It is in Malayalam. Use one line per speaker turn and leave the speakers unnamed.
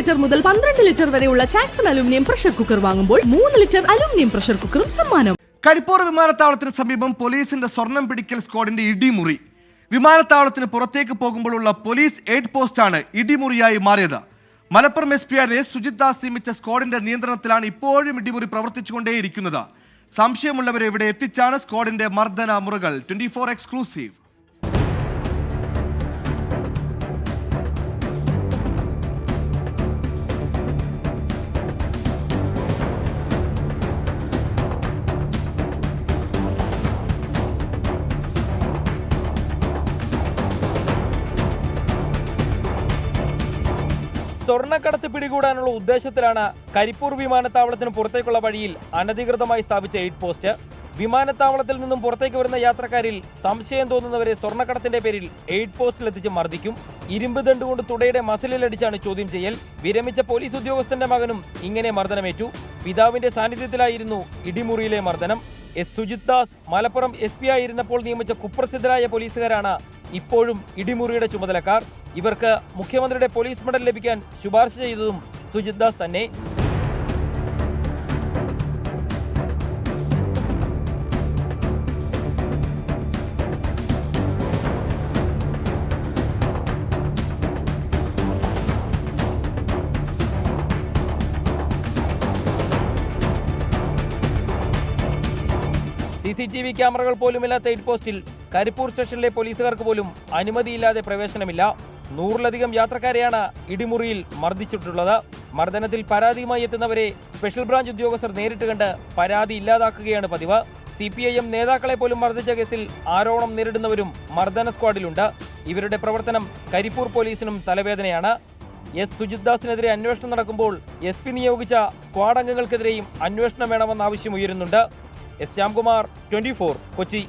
ലിറ്റർ മുതൽ പന്ത്രണ്ട് ലിറ്റർ വരെയുള്ള ചാക്സൺ അലുമിനിയം പ്രഷർ കുക്കർ വാങ്ങുമ്പോൾ മൂന്ന് ലിറ്റർ അലുമിനിയം പ്രഷർ കുക്കറും സമ്മാനം.
കരിപ്പൂർ വിമാനത്താവളത്തിന് സമീപം പോലീസിന്റെ സ്വർണം പിടിക്കൽ സ്ക്വാഡിന്റെ ഇടിമുറി. വിമാനത്താവളത്തിന് പുറത്തേക്ക് പോകുമ്പോഴുള്ള പോലീസ് എയ്ഡ് പോസ്റ്റ് ആണ് ഇടിമുറിയായി മാറിയത്. Malappuram S P R S Sujith Das നിയമിച്ച സ്ക്വാഡിന്റെ നിയന്ത്രണത്തിലാണ് ഇപ്പോഴും ഇടിമുറി പ്രവർത്തിച്ചുകൊണ്ടേയിരിക്കുന്നത്. സംശയമുള്ളവരെ ഇവിടെ എത്തിച്ചാണ് സ്ക്വാഡിന്റെ മർദ്ദന മുറകൾ. Twenty four exclusive.
സ്വർണക്കടത്ത് പിടികൂടാനുള്ള ഉദ്ദേശത്തിലാണ് കരിപ്പൂർ വിമാനത്താവളത്തിന് പുറത്തേക്കുള്ള വഴിയിൽ അനധികൃതമായി സ്ഥാപിച്ച എയ്ഡ് പോസ്റ്റ്. വിമാനത്താവളത്തിൽ നിന്നും പുറത്തേക്ക് വരുന്ന യാത്രക്കാരിൽ സംശയം തോന്നുന്നവരെ സ്വർണക്കടത്തിന്റെ പേരിൽ എയ്ഡ് പോസ്റ്റിലെത്തിച്ച് മർദ്ദിക്കും. ഇരുമ്പ് ദണ്ട് കൊണ്ട് തുടയുടെ മസിലിലടിച്ചാണ് ചോദ്യം ചെയ്യൽ. വിരമിച്ച പോലീസ് ഉദ്യോഗസ്ഥന്റെ മകനും ഇങ്ങനെ മർദ്ദനമേറ്റു. പിതാവിന്റെ സാന്നിധ്യത്തിലായിരുന്നു ഇടിമുറിയിലെ മർദ്ദനം. S. Sujith Das Malappuram S P ആയിരുന്നപ്പോൾ നിയമിച്ച കുപ്രസിദ്ധരായ പോലീസുകാരാണ് ഇപ്പോഴും ഇടിമുറിയുടെ ചുമതലക്കാർ. ഇവർക്ക് മുഖ്യമന്ത്രിയുടെ പോലീസ് മെഡൽ ലഭിക്കാൻ ശുപാർശ ചെയ്തതും സുജിത് ദാസ് തന്നെ. സി സി ടി വി ക്യാമറകൾ പോലുമില്ലാത്ത എയ്ഡ് പോസ്റ്റിൽ കരിപ്പൂർ സ്റ്റേഷനിലെ പോലീസുകാർക്ക് പോലും അനുമതിയില്ലാതെ പ്രവേശനമില്ല. നൂറിലധികം യാത്രക്കാരെയാണ് ഇടിമുറിയിൽ മർദ്ദിച്ചിട്ടുള്ളത്. മർദ്ദനത്തിൽ പരാതിയുമായി എത്തുന്നവരെ സ്പെഷ്യൽ ബ്രാഞ്ച് ഉദ്യോഗസ്ഥർ നേരിട്ട് കണ്ട് പരാതി ഇല്ലാതാക്കുകയാണ് പതിവ്. സി പി ഐ എം നേതാക്കളെ പോലും മർദ്ദിച്ച കേസിൽ ആരോപണം നേരിടുന്നവരും മർദ്ദന സ്ക്വാഡിലുണ്ട്. ഇവരുടെ പ്രവർത്തനം കരിപ്പൂർ പോലീസിനും തലവേദനയാണ്. എസ്. സുജിത് ദാസിനെതിരെ അന്വേഷണം നടക്കുമ്പോൾ എസ് പി നിയോഗിച്ച സ്ക്വാഡ് അംഗങ്ങൾക്കെതിരെയും അന്വേഷണം വേണമെന്ന ആവശ്യം ഉയരുന്നുണ്ട്. S Shyamkumar twenty Kochi